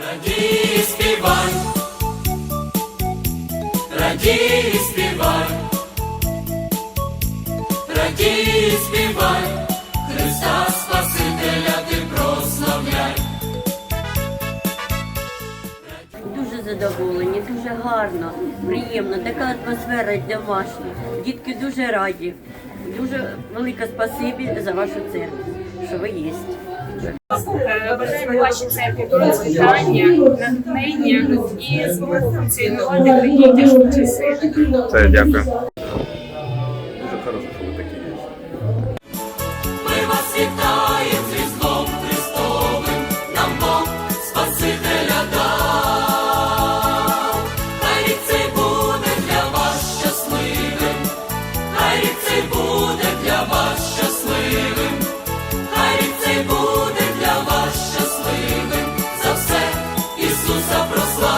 Радій, співай, радій, співай, радій, співай, Христа Спасителя ти прославляй. Дуже задоволені, дуже гарно, приємно, така атмосфера домашня. Дітки дуже раді. Дуже велике спасибі за вашу церкву, що ви є. Бажаємо вашій церкві процвітання, натхнення і змогу функціонувати в такі тяжкі часи. Це дякую. Дуже хорошо, що ви такі є. Ми вас вітаєм з Різдвом Христовим, нам Бог Спасителя дав. Хай рік цей буде для вас щасливим, хай рік цей буде Ісуса прославимо.